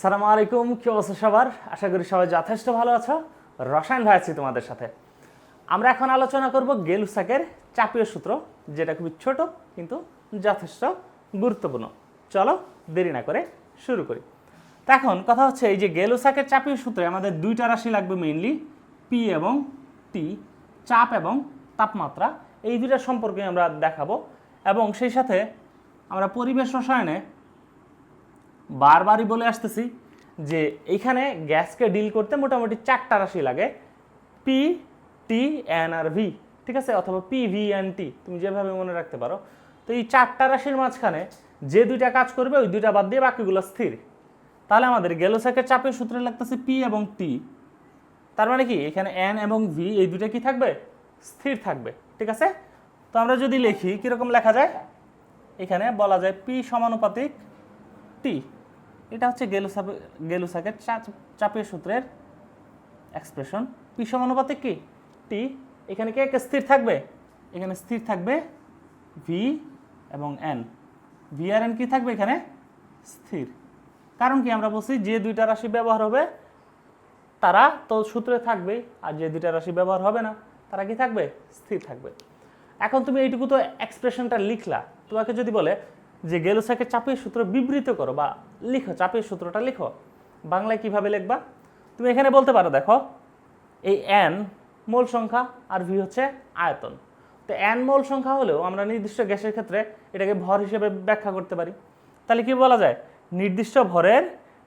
সালাম আলাইকুম, কি অবস্থা সবার? আশা করি সবাই যথেষ্ট ভালো আছো। রসায়ন ভাই আছি তোমাদের সাথে। আমরা এখন আলোচনা করব গেলুসাকের চাপীয় সূত্র, যেটা খুবই ছোট, কিন্তু যথেষ্ট গুরুত্বপূর্ণ। চলো, দেরি না করে শুরু করি। তো এখন কথা হচ্ছে এই যে গেলুসাকের চাপীয় সূত্রে আমাদের দুইটা রাশি লাগবে মেইনলি পি এবং টি চাপ এবং তাপমাত্রা। এই দুইটা সম্পর্কে আমরা দেখাবো। এবং সেই সাথে আমরা পরিবেশ রসায়নে বারবারই বলে আসতেছি যে এইখানে গ্যাসকে ডিল করতে মোটামুটি চারটা রাশি লাগে P T N R V ঠিক আছে? অথবা পি ভি এন টি তুমি যেভাবে মনে রাখতে পারো। তো এই চারটা রাশির মাঝখানে যে দুইটা কাজ করবে, ওই দুইটা বাদ দিয়ে বাকিগুলো স্থির। তাহলে আমাদের গেলোসাকের চাপের সূত্রে লাগতেছে পি এবং টি তার মানে কি? এখানে এন এবং ভি এই দুইটা কি থাকবে? স্থির থাকবে, ঠিক আছে? তো আমরা যদি লিখি, কীরকম লেখা যায়? এখানে বলা যায় পি সমানুপাতিক টি এটা হচ্ছে গেলুসাপে গেলুসাকের চাপের সূত্রের এক্সপ্রেশন পি সমানুপাতিক কি? টি এখানে কে কে স্থির থাকবে? এখানে স্থির থাকবে ভি এবং এন ভি আর এন কি থাকবে এখানে? স্থির। কারণ কি আমরা বলছি, যে দুইটা রাশি ব্যবহার হবে, তারা তো সূত্রে থাকবেই আর যে দুইটা রাশি ব্যবহার হবে না, তারা কি থাকবে? স্থির থাকবে। এখন তুমি এইটুকু তো এক্সপ্রেশনটা লিখলা। তোমাকে যদি বলে যে গেলোসাকে চাপের সূত্র বিবৃত করো বা লিখো, চাপের সূত্রটা লিখো। বাংলায় কীভাবে লিখবা? তুমি এখানে বলতে পারো, দেখো, এই এন মোল সংখ্যা আর ভি হচ্ছে আয়তন। তো এন মোল সংখ্যা হলেও আমরা নির্দিষ্ট গ্যাসের ক্ষেত্রে এটাকে ভর হিসেবে ব্যাখ্যা করতে পারি। তাহলে কি বলা যায়? নির্দিষ্ট ভরের,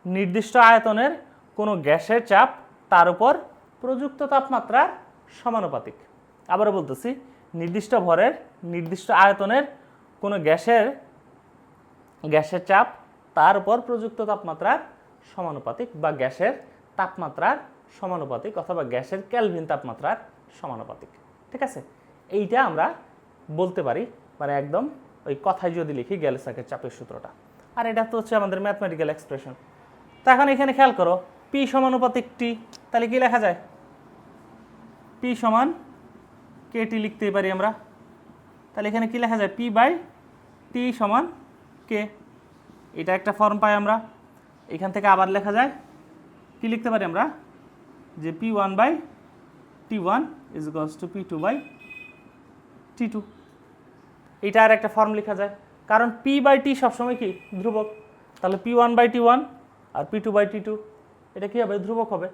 নির্দিষ্ট আয়তনের কোনো গ্যাসের চাপ তার উপর প্রযুক্ত তাপমাত্রার সমানুপাতিক। আবারও বলতেছি, নির্দিষ্ট ভরের, নির্দিষ্ট আয়তনের কোনো গ্যাসের গ্যাসের চাপ, তার উপর প্রযুক্ত তাপমাত্রার সমানুপাতিক বা গ্যাসের তাপমাত্রার সমানুপাতিক অথবা গ্যাসের ক্যালভিন তাপমাত্রার সমানুপাতিক। ঠিক আছে? এইটা আমরা বলতে পারি মানে একদম ওই কথায় যদি লিখি গ্যালেসাকের চাপের সূত্রটা। আর এটা তো হচ্ছে আমাদের ম্যাথমেটিক্যাল এক্সপ্রেশন তো এখন এখানে খেয়াল করো পি সমানুপাতিক টি তাহলে কি লেখা যায়? পি সমান কে টি লিখতেই পারি আমরা। তাহলে এখানে কি লেখা যায়? পি বাই টি সমান কে এটা একটা ফর্ম পাই আমরা। এখান থেকে আবার লেখা যায়। কি লিখতে পারি আমরা? যে P one by T one is equals to P two by T two এটা আর একটা ফর্ম লেখা যায়। কারণ পি বাই টি সবসময় কি? ধ্রুবক। তাহলে P one by T one R P two by T two এটা কী হবে? ধ্রুবক হবে।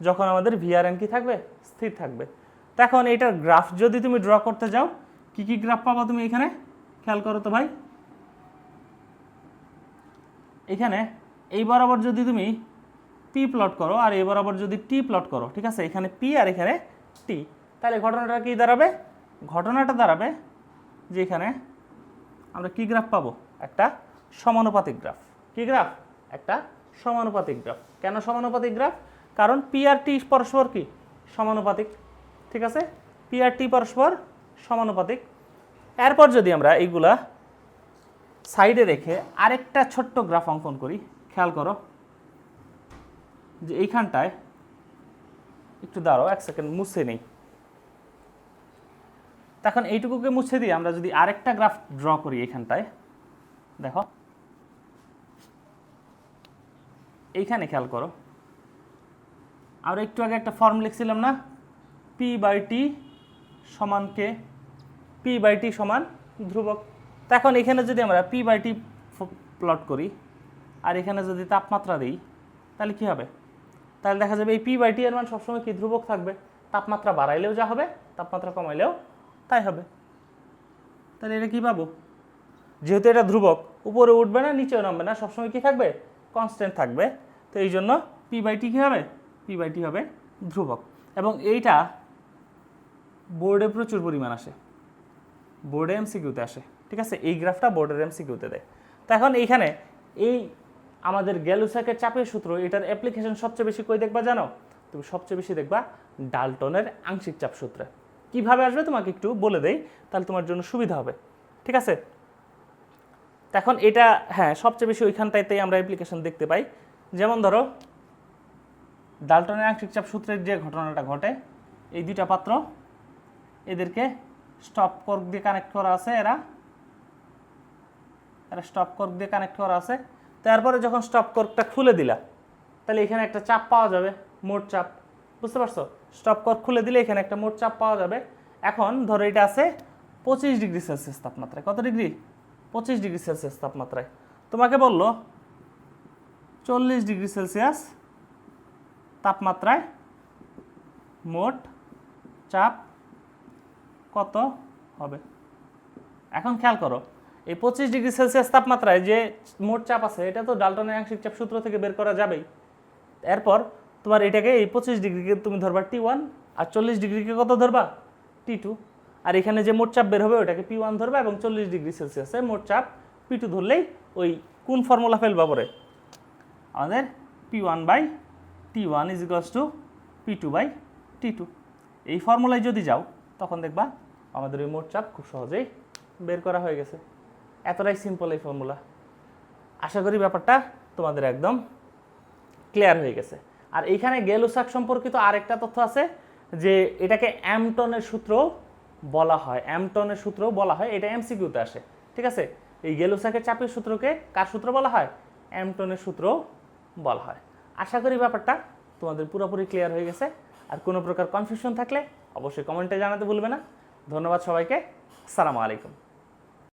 যখন আমাদের ভিআরএন কি থাকবে? স্থির থাকবে। তো এখন এটার গ্রাফ যদি তুমি ড্র করতে যাও, কি কি গ্রাফ পাবা তুমি এখানে? খেয়াল করো তো ভাই। এখানে এই বরাবর যদি তুমি পি প্লট করো আর এই বরাবর যদি টি প্লট করো, ঠিক আছে? এখানে পি আর এখানে টি তাহলে ঘটনাটা কী দাঁড়াবে? ঘটনাটা দাঁড়াবে যে এখানে আমরা কি গ্রাফ পাবো? একটা সমানুপাতিক গ্রাফ কি গ্রাফ একটা সমানুপাতিক গ্রাফ কেন সমানুপাতিক গ্রাফ কারণ পি আর টি পরস্পর কি? সমানুপাতিক, ঠিক আছে? পি আর টি পরস্পর সমানুপাতিক। এরপর যদি আমরা এইগুলা সাইডে রেখে আরেকটা ছোট্ট গ্রাফ অঙ্কন করি। খেয়াল করো। যে এইখানটায় একটু দাঁড়াও, এক সেকেন্ড, মুছে নেই। তখন এইটুকুকে মুছে দিয়ে আমরা যদি আরেকটা গ্রাফ ড্র করি এখানটায় দেখো। এইখানে খেয়াল করো। আমরা একটু আগে একটা ফর্ম লিখছিলাম না? পি বাই টি সমান কে? পি বাই টি সমান ধ্রুবক তো এখন এখানে যদি আমরা পি বাই টি প্লট করি, আর এখানে যদি তাপমাত্রা দিই, তাহলে কি হবে? তাহলে দেখা যাবে এই পি বাই টি এর মান সবসময় কি ধ্রুবক থাকবে? তাপমাত্রা বাড়াইলেও যা হবে, তাপমাত্রা কমাইলেও তাই হবে। তাহলে এটা কী পাবো? যেহেতু এটা ধ্রুবক, উপরে উঠবে না, নিচেও নামবে না, সবসময় কি থাকবে? কনস্ট্যান্ট থাকবে। তো এই জন্য পি বাই টি কী হবে? পি বাই টি হবে ধ্রুবক। এবং এইটা বোর্ডে প্রচুর পরিমাণ আসে। বোর্ডে এমসিকিউতে আসে। ঠিক আছে? এই গ্রাফটা বোর্ডের এমসিকিউতে দেয়। তো এখন এইখানে এই আমাদের গ্যালুসাকের চাপের সূত্র, এটার অ্যাপ্লিকেশন সবচেয়ে বেশি কই দেখবা জানো? তুমি সবচেয়ে বেশি দেখবা ডালটনের আংশিক চাপ সূত্রে। কীভাবে আসবে তোমাকে একটু বলে দেই, তাহলে তোমার জন্য সুবিধা হবে। ঠিক আছে? এখন এটা হ্যাঁ সবচেয়ে বেশি ওইখানটাইতেই আমরা অ্যাপ্লিকেশন দেখতে পাই। যেমন ধরো, ডালটনের আংশিক চাপ সূত্রের যে ঘটনাটা ঘটে, এই দুইটা পাত্র, এদেরকে স্টপ কর্ক দিয়ে কানেক্ট করা আছে এরা। এরা স্টপ কর্ক দিয়ে কানেক্ট করা আছে। তারপরে যখন স্টপ কর্কটা খুলে দিলা, তাহলে এখানে একটা চাপ পাওয়া যাবে, মোট চাপ। বুঝতে পারছ? স্টপ কর্ক খুলে দিলে এখানে একটা মোট চাপ পাওয়া যাবে। এখন ধরো এটা আছে পঁচিশ ডিগ্রি সেলসিয়াস তাপমাত্রায়। কত ডিগ্রি? পঁচিশ ডিগ্রি সেলসিয়াস তাপমাত্রায়। তোমাকে বলল, চল্লিশ ডিগ্রি সেলসিয়াস তাপমাত্রায় মোট চাপ কত হবে? এখন খেয়াল করো। এই পঁচিশ ডিগ্রি সেলসিয়াস তাপমাত্রায় যে মোট চাপ আছে, এটা তো ডাল্টনের আংশিক চাপ সূত্র থেকে বের করা যাবেই। এরপর তোমার এটাকে এই পঁচিশ ডিগ্রিকে তুমি ধরবা টি ওয়ান আর চল্লিশ ডিগ্রিকে কত ধরবা? টি টু আর এখানে যে মোট চাপ বের হবে, ওটাকে পি ওয়ান ধরবা এবং চল্লিশ ডিগ্রি সেলসিয়াসে মোট চাপ পি টু ধরলেই ওই কোন ফর্মুলা ফেলবা পরে আমাদের P one by T one is equals to P two by T two এই ফর্মুলায় যদি যাও, তখন দেখবা আমাদের ওই মোট চাপ খুব সহজেই বের করা হয়ে গেছে। এতটাই সিম্পল এই ফর্মুলা আশা করি ব্যাপারটা তোমাদের একদম ক্লিয়ার হয়ে গেছে। আর এইখানে গেলুসাক সম্পর্কিত আরেকটা তথ্য আছে যে এটাকে অ্যামটনের সূত্র বলা হয়। অ্যামটনের সূত্র বলা হয়, এটা এমসিকিউতে আসে। ঠিক আছে? এই গেলুসাকের চাপের সূত্রকে কার সূত্র বলা হয়? অ্যামটনের সূত্র বলা হয়। আশা করি ব্যাপারটা তোমাদের পুরোপুরি ক্লিয়ার হয়ে গেছে। আর কোনো প্রকার কনফিউশন থাকলে অবশ্যই কমেন্টে জানাতে ভুলবে না। ধন্যবাদ সবাইকে। আসসালামু আলাইকুম।